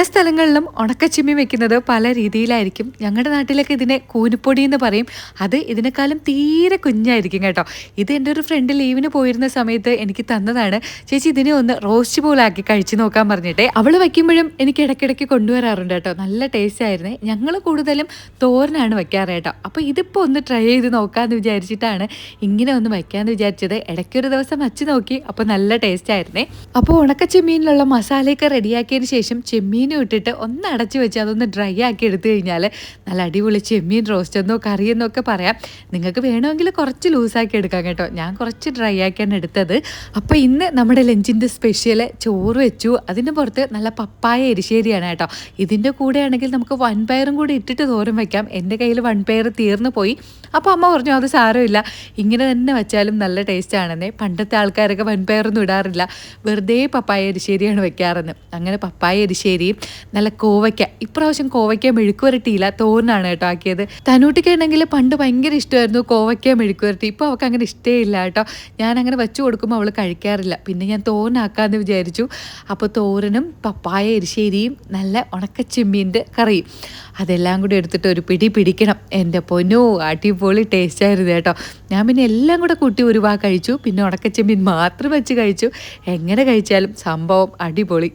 പല സ്ഥലങ്ങളിലും ഉണക്കച്ചിമ്മി വെക്കുന്നത് പല രീതിയിലായിരിക്കും. ഞങ്ങളുടെ നാട്ടിലൊക്കെ ഇതിനെ കൂനിപ്പൊടി എന്ന് പറയും. അത് ഇതിനേക്കാളും തീരെ കുഞ്ഞായിരിക്കും കേട്ടോ. ഇത് എന്റെ ഒരു ഫ്രണ്ട് ലീവിന് പോയിരുന്ന സമയത്ത് എനിക്ക് തന്നതാണ്. ചേച്ചി ഇതിനെ ഒന്ന് റോസ്റ്റ് പോലാക്കി കഴിച്ചു നോക്കാൻ പറഞ്ഞിട്ട്. അവൾ വയ്ക്കുമ്പോഴും എനിക്ക് ഇടയ്ക്കിടയ്ക്ക് കൊണ്ടുവരാറുണ്ട് കേട്ടോ. നല്ല ടേസ്റ്റ് ആയിരുന്നേ. ഞങ്ങൾ കൂടുതലും തോരനാണ് വയ്ക്കാറ് കേട്ടോ. അപ്പോൾ ഇതിപ്പോൾ ഒന്ന് ട്രൈ ചെയ്ത് നോക്കാമെന്ന് വിചാരിച്ചിട്ടാണ് ഇങ്ങനെ ഒന്ന് വയ്ക്കാമെന്ന് വിചാരിച്ചത്. ഇടയ്ക്കൊരു ദിവസം വച്ച് നോക്കി അപ്പോൾ നല്ല ടേസ്റ്റ് ആയിരുന്നേ. അപ്പോൾ ഉണക്ക ചെമ്മീനിലുള്ള മസാലയൊക്കെ റെഡിയാക്കിയതിന് ശേഷം ചെമ്മീനും ഇട്ടിട്ട് ഒന്ന് അടച്ചു വെച്ച് അതൊന്ന് ഡ്രൈ ആക്കി എടുത്തു കഴിഞ്ഞാൽ നല്ല അടിപൊളി ചെമ്മീൻ റോസ്റ്റ് എന്നോ കറിയെന്നോ ഒക്കെ പറയാം. നിങ്ങൾക്ക് വേണമെങ്കിൽ കുറച്ച് ലൂസാക്കി എടുക്കാം കേട്ടോ. ഞാൻ കുറച്ച് ഡ്രൈ ആക്കിയാണ് എടുത്തത്. അപ്പോൾ ഇന്ന് നമ്മുടെ ലഞ്ചിന്റെ സ്പെഷ്യൽ ചോറ് വെച്ചു. അതിന്റെ പുറത്ത് നല്ല പപ്പായ എരിശ്ശേരിയാണ് കേട്ടോ. ഇതിന്റെ കൂടെയാണെങ്കിൽ നമുക്ക് വൺപയറും കൂടി ഇട്ടിട്ട് തോരൻ വയ്ക്കാം എന്റെ കയ്യിൽ വൺപയർ തീർന്നു പോയി. അപ്പോൾ അമ്മ പറഞ്ഞു അത് സാരമില്ല. ഇങ്ങനെ തന്നെ വെച്ചാലും നല്ല ടേസ്റ്റ് ആണെന്നേ. പണ്ടത്തെ ആൾക്കാരൊക്കെ വൻപയറൊന്നും ഇടാറില്ല. വെറുതെ പപ്പായ എരിശ്ശേരിയാണ് വെക്കാറെന്ന്. അങ്ങനെ പപ്പായ എരിശ്ശേരിയും നല്ല കോവയ്ക്ക. ഇപ്രാവശ്യം കോവയ്ക്ക മെഴുക്കുവരട്ടിയില്ല തോരനാണ് കേട്ടോ ആക്കിയത്. തനൂട്ടിക്കാണെങ്കിൽ പണ്ട് ഭയങ്കര ഇഷ്ടമായിരുന്നു കോവയ്ക്ക മെഴുക്കുവരട്ടി ഇപ്പോൾ അവൾക്ക് അങ്ങനെ ഇഷ്ടമില്ല കേട്ടോ. ഞാൻ അങ്ങനെ വെച്ച് കൊടുക്കുമ്പോൾ അവൾ കഴിക്കാറില്ല. പിന്നെ ഞാൻ തോരനാക്കാമെന്ന് വിചാരിച്ചു. അപ്പോൾ തോരനും പപ്പായ എരിശ്ശേരിയും നല്ല ഉണക്കച്ചെമ്മീന്റെ കറിയും. അതെല്ലാം കൂടി എടുത്തിട്ട് ഒരു പിടി പിടിക്കണം. എന്റെ പൊന്നോ അടിപൊളി ടേസ്റ്റ് ആയിരുന്നു കേട്ടോ. ഞാൻ പിന്നെ എല്ലാം കൂടെ കൂട്ടി ഒരു വാ കഴിച്ചു. പിന്നെ ഉണക്കച്ചെമ്മീൻ മാത്രം വെച്ച് കഴിച്ചു. എങ്ങനെ കഴിച്ചാലും സംഭവം അടിപൊളി.